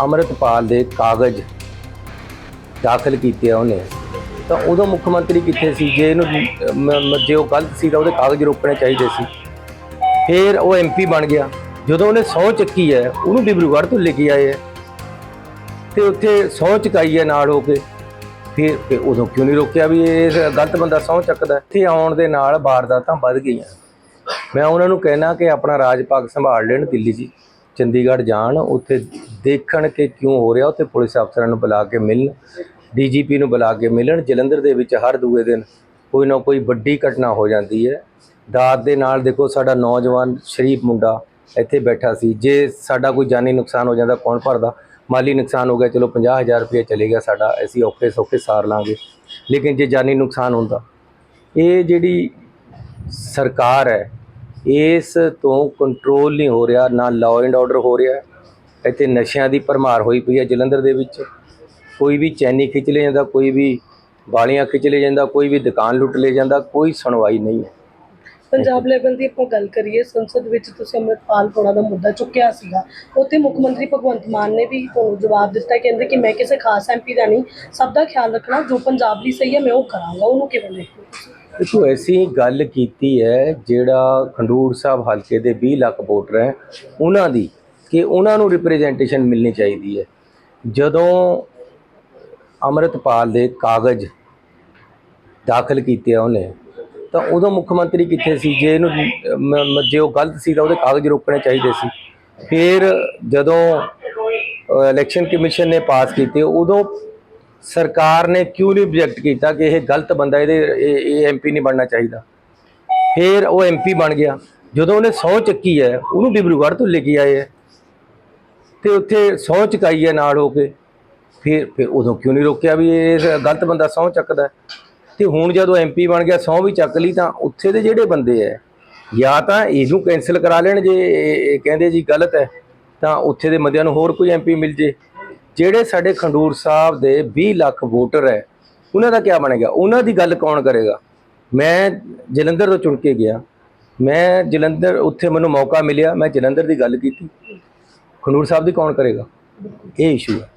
ਅੰਮ੍ਰਿਤਪਾਲ ਦੇ ਕਾਗਜ਼ ਦਾਖਲ ਕੀਤੇ ਆ ਉਹਨੇ। ਤਾਂ ਉਦੋਂ ਮੁੱਖ ਮੰਤਰੀ ਕਿੱਥੇ ਸੀ? ਜੇ ਇਹਨੂੰ ਜੇ ਉਹ ਗਲਤ ਸੀ ਤਾਂ ਉਹਦੇ ਕਾਗਜ਼ ਰੋਕਣੇ ਚਾਹੀਦੇ ਸੀ। ਫਿਰ ਉਹ ਐਮਪੀ ਬਣ ਗਿਆ। ਜਦੋਂ ਉਹਨੇ ਸਹੁੰ ਚੱਕੀ ਹੈ, ਉਹਨੂੰ ਡਿਬਰੂਗੜ੍ਹ ਤੋਂ ਲੈ ਕੇ ਆਏ ਹੈ। ਤੇ ਉੱਥੇ ਸਹੁੰ ਚੁਕਾਈ ਹੈ ਨਾਲ ਹੋ ਕੇ। ਫਿਰ ਫਿਰ ਉਦੋਂ ਕਿਉਂ ਨਹੀਂ ਰੋਕਿਆ ਵੀ ਇਹ ਗਲਤ ਬੰਦਾ ਸਹੁੰ ਚੱਕਦਾ ਇੱਥੇ ਆਉਣ ਦੇ ਨਾਲ ਵਾਰਦਾਤਾਂ ਵੱਧ ਗਈਆਂ। ਮੈਂ ਉਹਨਾਂ ਨੂੰ ਕਹਿਣਾ ਕਿ ਆਪਣਾ ਰਾਜ ਭਾਗ ਸੰਭਾਲ ਲੈਣ ਦਿੱਲੀ ਜੀ। ਚੰਡੀਗੜ੍ਹ ਜਾਣ, ਉੱਥੇ ਦੇਖਣ ਕਿ ਕਿਉਂ ਹੋ ਰਿਹਾ, ਉੱਥੇ ਪੁਲਿਸ ਅਫਸਰਾਂ ਨੂੰ ਬੁਲਾ ਕੇ ਮਿਲਣ, ਡੀਜੀਪੀ ਨੂੰ ਬੁਲਾ ਕੇ ਮਿਲਣ, ਜਲੰਧਰ ਦੇ ਵਿੱਚ ਹਰ ਦੂਏ ਦਿਨ ਕੋਈ ਨਾ ਕੋਈ ਵੱਡੀ ਘਟਨਾ ਹੋ ਜਾਂਦੀ ਹੈ। ਦਾਤ ਦੇ ਨਾਲ ਦੇਖੋ, ਸਾਡਾ ਨੌਜਵਾਨ ਸ਼ਰੀਫ ਮੁੰਡਾ ਇੱਥੇ ਬੈਠਾ ਸੀ। ਜੇ ਸਾਡਾ ਕੋਈ ਜਾਨੀ ਨੁਕਸਾਨ ਹੋ ਜਾਂਦਾ, ਕੌਣ ਭਰਦਾ? ਮਾਲੀ ਨੁਕਸਾਨ ਹੋ ਗਿਆ, ਚਲੋ 50000 ਰੁਪਏ ਚਲੇ ਗਿਆ ਸਾਡਾ, ਅਸੀਂ ਔਖੇ ਸੌਖੇ ਸਾਰ ਲਾਂਗੇ। ਲੇਕਿਨ ਜੇ ਜਾਨੀ ਨੁਕਸਾਨ ਹੁੰਦਾ, ਇਹ ਜਿਹੜੀ ਸਰਕਾਰ ਹੈ ਇਸ ਤੋਂ ਕੰਟਰੋਲ ਨਹੀਂ ਹੋ ਰਿਹਾ, ਨਾ ਲਾਅ ਐਂਡ ਆਰਡਰ ਹੋ ਰਿਹਾ। ਇੱਥੇ ਨਸ਼ਿਆਂ ਦੀ ਭਰਮਾਰ ਹੋਈ ਪਈ ਹੈ ਜਲੰਧਰ ਦੇ ਵਿੱਚ। ਕੋਈ ਵੀ ਚੈਨੀ ਖਿੱਚ ਲੈ ਜਾਂਦਾ, ਕੋਈ ਵੀ ਵਾਲੀਆਂ ਖਿੱਚ ਲੈ ਜਾਂਦਾ, ਕੋਈ ਵੀ ਦੁਕਾਨ ਲੁੱਟ ਲੈ ਜਾਂਦਾ, ਕੋਈ ਸੁਣਵਾਈ ਨਹੀਂ ਹੈ। ਪੰਜਾਬ ਲੈਵਲ ਦੀ ਆਪਾਂ ਗੱਲ ਕਰੀਏ, ਸੰਸਦ ਵਿੱਚ ਤੁਸੀਂ ਅੰਮ੍ਰਿਤਪਾਲ ਹੋਣਾ ਦਾ ਮੁੱਦਾ ਚੁੱਕਿਆ ਸੀਗਾ। ਉੱਥੇ ਮੁੱਖ ਮੰਤਰੀ ਭਗਵੰਤ ਮਾਨ ਨੇ ਵੀ ਤੁਹਾਨੂੰ ਜਵਾਬ ਦਿੱਤਾ, ਕਹਿੰਦੇ ਕਿ ਮੈਂ ਕਿਸੇ ਖਾਸ ਐਮਪੀ ਦਾ ਨਹੀਂ, ਸਭ ਦਾ ਖਿਆਲ ਰੱਖਣਾ, ਜੋ ਪੰਜਾਬ ਲਈ ਸਹੀ ਹੈ, ਮੈਂ ਉਹ ਕਰਾਂਗਾ। ਉਹਨੂੰ ਕਿਵੇਂ ਦੇਖੋ ਦੇਖੋ ਅਸੀਂ ਗੱਲ ਕੀਤੀ ਹੈ ਜਿਹੜਾ ਖੰਡੂਰ ਸਾਹਿਬ ਹਲਕੇ ਦੇ 20 ਲੱਖ ਵੋਟਰ ਹੈ, ਉਹਨਾਂ ਦੀ ਕਿ ਉਹਨਾਂ ਨੂੰ ਰਿਪਰੈਜ਼ੈਂਟੇਸ਼ਨ ਮਿਲਣੀ ਚਾਹੀਦੀ ਹੈ। ਜਦੋਂ ਅੰਮ੍ਰਿਤਪਾਲ ਦੇ ਕਾਗਜ਼ ਦਾਖਲ ਕੀਤੇ ਉਹਨੇ, ਤਾਂ ਉਦੋਂ ਮੁੱਖ ਮੰਤਰੀ ਕਿੱਥੇ ਸੀ? ਜੇ ਇਹਨੂੰ ਜੇ ਉਹ ਗਲਤ ਸੀ, ਤਾਂ ਉਹਦੇ ਕਾਗਜ਼ ਰੋਕਣੇ ਚਾਹੀਦੇ ਸੀ। ਫਿਰ ਜਦੋਂ ਇਲੈਕਸ਼ਨ ਕਮਿਸ਼ਨ ਨੇ ਪਾਸ ਕੀਤੇ, ਉਦੋਂ ਸਰਕਾਰ ਨੇ ਕਿਉਂ ਨਹੀਂ ਰਿਜੈਕਟ ਕੀਤਾ ਕਿ ਇਹ ਗਲਤ ਬੰਦਾ ਇਹਦੇ, ਇਹ ਇਹ ਐਮਪੀ ਨਹੀਂ ਬਣਨਾ ਚਾਹੀਦਾ? ਫਿਰ ਉਹ ਐਮਪੀ ਬਣ ਗਿਆ। ਜਦੋਂ ਉਹਨੇ ਸਹੁੰ ਚੱਕੀ ਹੈ, ਉਹਨੂੰ ਡਿਬਰੂਗੜ੍ਹ ਤੋਂ ਲੈ ਕੇ ਆਏ ਹੈ। ਤੇ ਉੱਥੇ ਸਹੁੰ ਚੁਕਾਈ ਹੈ ਨਾਲ ਹੋ ਕੇ। ਫਿਰ ਫਿਰ ਉਦੋਂ ਕਿਉਂ ਨਹੀਂ ਰੋਕਿਆ ਵੀ ਇਹ ਗਲਤ ਬੰਦਾ ਸਹੁੰ ਚੱਕਦਾ ਹੈ? ਤੇ ਹੁਣ ਜਦੋਂ ਐਮਪੀ ਬਣ ਗਿਆ ਸਹੁੰ ਵੀ ਚੱਕ ਲਈ ਤਾਂ ਉੱਥੇ ਦੇ ਜਿਹੜੇ ਬੰਦੇ ਐ ਜਾਂ ਤਾਂ ਇਹਨੂੰ ਕੈਨਸਲ ਕਰਾ ਲੈਣ ਜੇ, ਇਹ ਕਹਿੰਦੇ ਜੀ ਗਲਤ ਹੈ, ਤਾਂ ਉੱਥੇ ਦੇ ਬੰਦਿਆਂ ਨੂੰ ਹੋਰ ਕੋਈ ਐਮਪੀ ਮਿਲ ਜੇ। ਜਿਹੜੇ ਸਾਡੇ ਖੰਡੂਰ ਸਾਹਿਬ ਦੇ 20 ਲੱਖ ਵੋਟਰ ਹੈ, ਉਹਨਾਂ ਦਾ ਕੀ ਬਣੇਗਾ? ਉਹਨਾਂ ਦੀ ਗੱਲ ਕੌਣ ਕਰੇਗਾ? ਮੈਂ ਜਲੰਧਰ ਤੋਂ ਚੁਣ ਕੇ ਗਿਆ। ਮੈਂ ਜਲੰਧਰ, ਉੱਥੇ ਮੈਨੂੰ ਮੌਕਾ ਮਿਲਿਆ, ਮੈਂ ਜਲੰਧਰ ਦੀ ਗੱਲ ਕੀਤੀ। ਖੰਡੂਰ ਸਾਹਿਬ ਦੀ ਕੌਣ ਕਰੇਗਾ? ਇਹ ਇਸ਼ੂ ਹੈ।